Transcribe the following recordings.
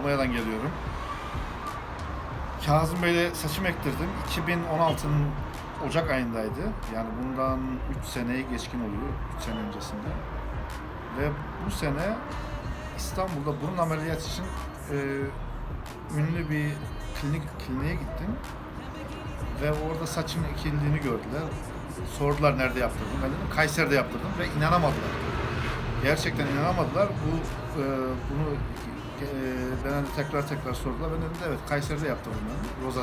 Almanya'dan geliyorum. Kazım Bey'le saçımı ektirdim. 2016'nın Ocak ayındaydı. Yani bundan 3 seneyi geçkin oluyor. 3 sene öncesinde. Ve bu sene İstanbul'da burun ameliyatı için e, ünlü bir klinik kliniğe gittim. Ve orada saçımın ekildiğini gördüler. Sordular nerede yaptırdım. Ben dedim Kayseri'de yaptırdım ve inanamadılar. Gerçekten inanamadılar. Bu e, bunu e, hani tekrar tekrar sordular. Ben dedim evet Kayseri'de yaptırdım ben. Roza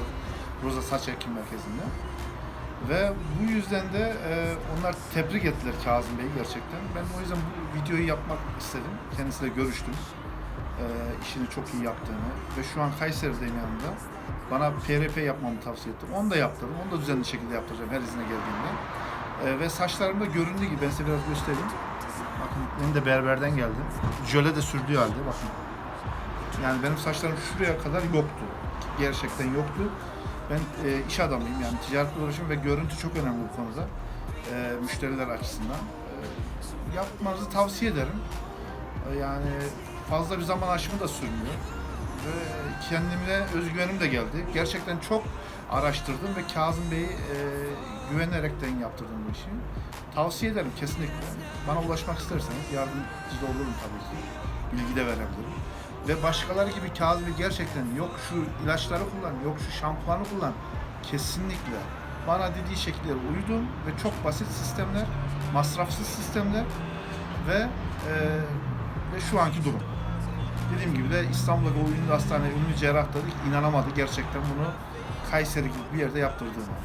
Roza Saç Ekim Merkezi'nde. Ve bu yüzden de e, onlar tebrik ettiler Kazım Bey'i gerçekten. Ben o yüzden bu videoyu yapmak istedim. Kendisiyle görüştüm. E, işini çok iyi yaptığını ve şu an Kayseri'deyim yanında. Bana PRP yapmamı tavsiye ettim. Onu da yaptırdım. Onu da düzenli şekilde yaptıracağım her izine geldiğimde. E, ve saçlarımda göründüğü gibi ben size biraz göstereyim. Bakın benim de berberden geldim. Jöle de sürdüğü halde bakın. Yani benim saçlarım şuraya kadar yoktu. Gerçekten yoktu. Ben e, iş adamıyım yani ticaretle uğraşıyorum ve görüntü çok önemli bu konuda. E, müşteriler açısından. E, yapmanızı tavsiye ederim. E, yani fazla bir zaman aşımı da sürmüyor. Ve kendime özgüvenim de geldi. Gerçekten çok araştırdım ve Kazım Bey'i e, güvenerekten yaptırdım bu işi. Tavsiye ederim kesinlikle. Bana ulaşmak isterseniz yardımcı olurum tabii ki. Bilgi de verebilirim. Ve başkaları gibi Kazım Bey gerçekten yok şu ilaçları kullan, yok şu şampuanı kullan. Kesinlikle. Bana dediği şekilde uydum ve çok basit sistemler, masrafsız sistemler ve e, ve şu anki durum. Dediğim gibi de İstanbul'daki ünlü hastane, ünlü cerrah dedik inanamadı gerçekten bunu Kayseri gibi bir yerde yaptırdığını.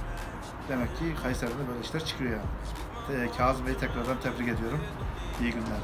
Demek ki Kayseri'de böyle işler çıkıyor yani. Kazım Bey'i tekrardan tebrik ediyorum. İyi günler.